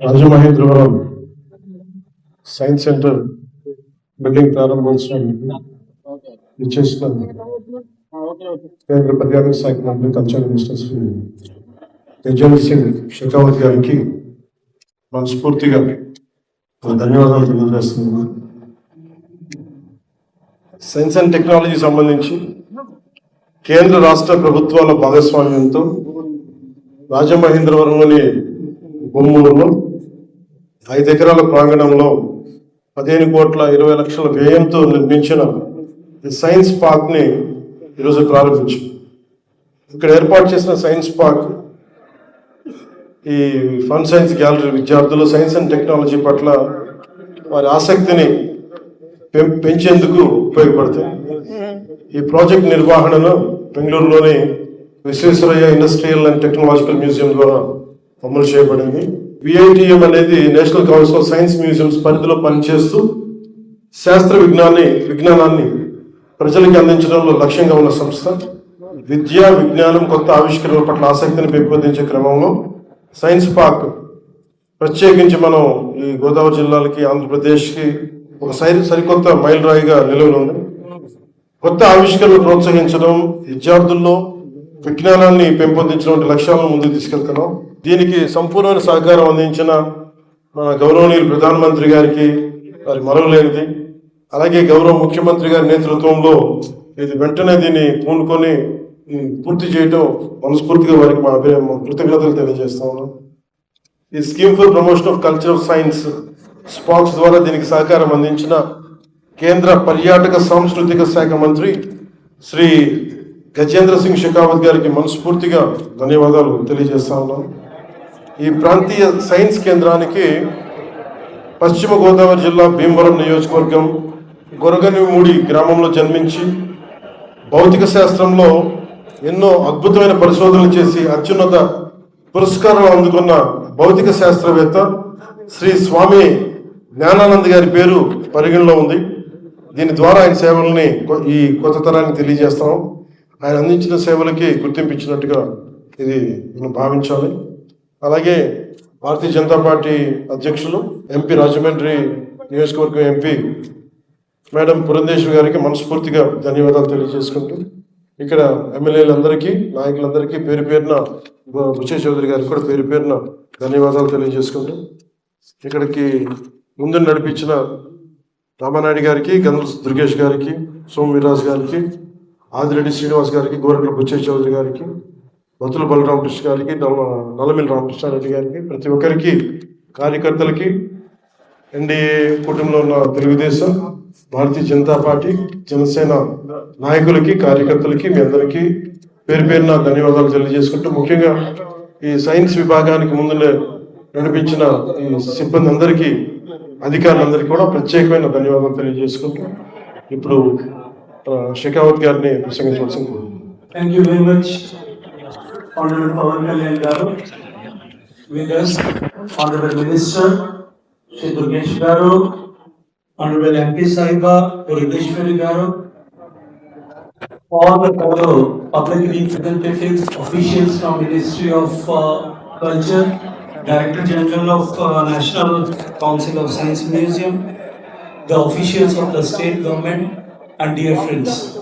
Rajamahendravaram science centre building ప్రారంభోత్సవం ఇచ్చేసిన కేంద్ర పర్యాటక శాఖ మంత్రి కల్చరల్ మినిస్టర్ శ్రీ తేజస్వి సింగ్ షెకావత్ గారికి మనస్ఫూర్తిగా ధన్యవాదాలు తెలియజేస్తున్నాను. సైన్స్ అండ్ టెక్నాలజీ సంబంధించి కేంద్ర రాష్ట్ర ప్రభుత్వాల భాగస్వామ్యంతో రాజమహేంద్రవరంలోని బొమ్మూరులో ఐదు ఎకరాల ప్రాంగణంలో పదిహేను కోట్ల ఇరవై లక్షల వ్యయంతో నిర్మించిన సైన్స్ పార్క్ని ఈరోజు ప్రారంభించాం. ఇక్కడ ఏర్పాటు చేసిన సైన్స్ పార్క్ ఈ ఫన్ సైన్స్ గ్యాలరీ విద్యార్థులు సైన్స్ అండ్ టెక్నాలజీ పట్ల వారి ఆసక్తిని పెం- పెంచేందుకు ఉపయోగపడతాయి. ఈ ప్రాజెక్ట్ నిర్వహణను బెంగళూరులోని Visvesvaraya Industrial and Technological Museum ద్వారా అమలు చేయబడింది. విఐటిఎం అనేది National Council of Science Museums పరిధిలో పనిచేస్తూ శాస్త్ర విజ్ఞాన్ని విజ్ఞానాన్ని ప్రజలకి అందించడంలో లక్ష్యంగా ఉన్న సంస్థ. విద్య విజ్ఞానం కొత్త ఆవిష్కరణల పట్ల ఆసక్తిని పెంపొందించే క్రమంలో సైన్స్ పార్క్ ప్రత్యేకించి మనం ఈ గోదావరి జిల్లాలకి ఆంధ్రప్రదేశ్కి ఒక సరి సరికొత్త మైలురాయిగా నిలవనుంది. కొత్త ఆవిష్కరణలు ప్రోత్సహించడం విద్యార్థుల్లో విజ్ఞానాన్ని పెంపొందించడం వంటి లక్ష్యాలను ముందుకు తీసుకెళ్తున్నాం. దీనికి సంపూర్ణమైన సహకారం అందించిన మన గౌరవనీయులు ప్రధానమంత్రి గారికి వారి మరవలేనిది అలాగే గౌరవ ముఖ్యమంత్రి గారి నేతృత్వంలో ఇది వెంటనే దీన్ని పూనుకొని పూర్తి చేయడం మనస్ఫూర్తిగా వారికి మా కృతజ్ఞతలు తెలియజేస్తా ఉన్నాం. ఈ Scheme for Promotion of Culture of Science SPOCS ద్వారా దీనికి సహకారం అందించిన కేంద్ర పర్యాటక సాంస్కృతిక శాఖ మంత్రి శ్రీ గజేంద్ర సింగ్ షెకావత్ గారికి మనస్ఫూర్తిగా ధన్యవాదాలు తెలియజేస్తా ఉన్నాం. ఈ ప్రాంతీయ సైన్స్ కేంద్రానికి పశ్చిమ గోదావరి జిల్లా భీమవరం నియోజకవర్గం గొరగనిమూడి గ్రామంలో జన్మించి భౌతిక శాస్త్రంలో ఎన్నో అద్భుతమైన పరిశోధనలు చేసి అత్యున్నత పురస్కారాలు అందుకున్న భౌతిక శాస్త్రవేత్త శ్రీ స్వామి జ్ఞానానంద్ గారి పేరు పరిగణలో ఉంది. దీని ద్వారా ఆయన సేవల్ని కొ- ఈ కొత్త తరానికి తెలియజేస్తాం. ఆయన అందించిన సేవలకి గుర్తింపు ఇచ్చినట్టుగా ఇది మనం భావించాలి. అలాగే భారతీయ జనతా పార్టీ అధ్యక్షులు ఎంపీ రాజమండ్రి నియోజకవర్గం ఎంపీ మేడం పురంధేశ్వరి గారికి మనస్ఫూర్తిగా ధన్యవాదాలు తెలియజేసుకుంటూ ఇక్కడ ఎమ్మెల్యేలందరికీ నాయకులందరికీ పేరు పేరున బు- చౌదరి గారికి కూడా పేరు పేరున ధన్యవాదాలు తెలియజేసుకుంటూ ఇక్కడికి ముందు నడిపించిన రామానాయుడు గారికి గంధ దుర్గేష్ గారికి సోమ వీర్రాజు గారికి ఆదిరెడ్డి శ్రీనివాస్ గారికి గోరంట్ల బుచ్చయ్య చౌదరి గారికి బతుల బలరామకృష్ణ గారికి నలమిల్ రామకృష్ణారెడ్డి గారికి ప్రతి ఒక్కరికి కార్యకర్తలకి ఎన్డీఏ కూటమిలో ఉన్న తెలుగుదేశం భారతీయ జనతా పార్టీ జనసేన నాయకులకి కార్యకర్తలకి మీ అందరికీ పేరు పేరున ధన్యవాదాలు తెలియజేసుకుంటూ ముఖ్యంగా ఈ సైన్స్ విభాగానికి ముందు నడిపించిన ఈ సిబ్బంది అందరికీ అధికారులందరికీ కూడా ప్రత్యేకమైన ధన్యవాదాలు తెలియజేసుకుంటూ ఇప్పుడు షెకావత్ గారిని ప్రసంగించవలసింది thank you very much honourable Pawan Kalyan గారు winners honourable minister Shri Durgesh గారు ఆనరబుల్ ఎంపీ సాహిబా దుర్గేశ్వరి గారు all the fellow public representatives, officials from Ministry of uh, Director General of uh, National Council of Science Museum, the officials of the state government, and dear friends.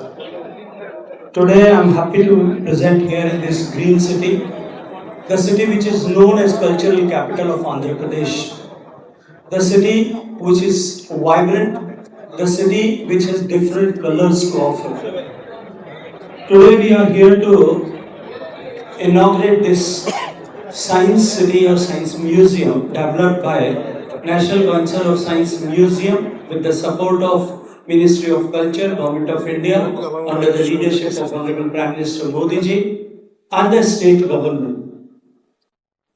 Today I am happy to present here in this green city, the city which is known as cultural capital of Andhra Pradesh. The city which is vibrant, the city which has different colors to offer. Today we are here to inaugurate this science city or science museum developed by National Council of Science Museum with the support of Ministry of Culture, Government of India, under the leadership of Honorable Prime Minister Modi ji and the state government.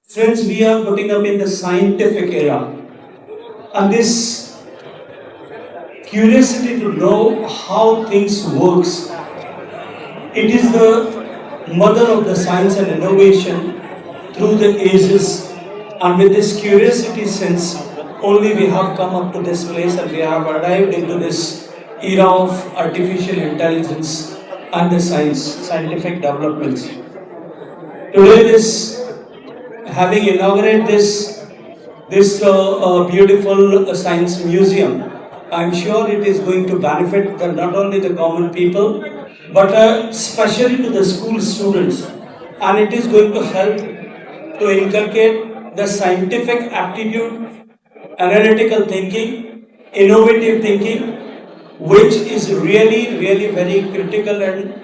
Friends, we are putting up in the scientific era and this curiosity to know how things works it is the mother of the science and innovation through the ages. And with this curiosity sense, only we have come up to this place and we have arrived into this era of artificial intelligence and the science, scientific developments. Today, this having inaugurated this this uh, uh, beautiful uh, science museum, I'm sure it is going to benefit the, not only the common people, but uh, especially to the school students, and it is going to help to inculcate the scientific aptitude, analytical thinking, innovative thinking, which is really, really very critical and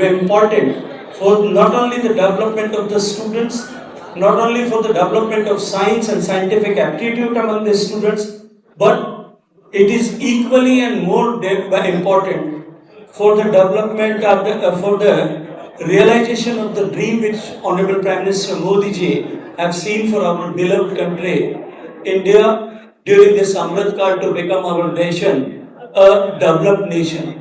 important for not only the development of the students, not only for the development of science and scientific aptitude among the students, but it is equally and more important for the development of the, uh, for the realization of the dream which Honorable Prime Minister Modi ji have seen for our beloved country, India, during this Amrit Kaal to become our nation, a developed nation.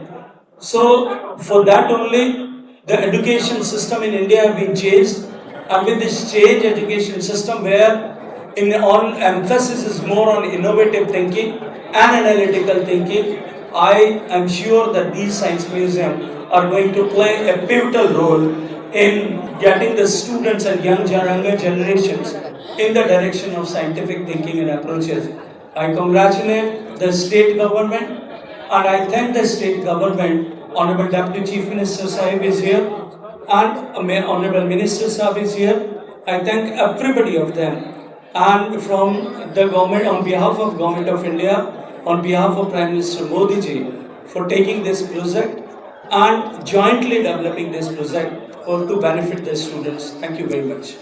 So for that only, the education system in India have been changed, and with this change education system where in all emphasis is more on innovative thinking and analytical thinking, I am sure that these science museums are going to play a pivotal role in getting the students and young younger generations in the direction of scientific thinking and approaches. I congratulate the state government and I thank the state government, Honorable Deputy Chief Minister Sahib is here, and uh, Honorable Minister Sahib is here. I thank everybody of them. And from the government, on behalf of Government of India, on behalf of Prime Minister Modi ji, for taking this project and jointly developing this project for to benefit the students. Thank you very much.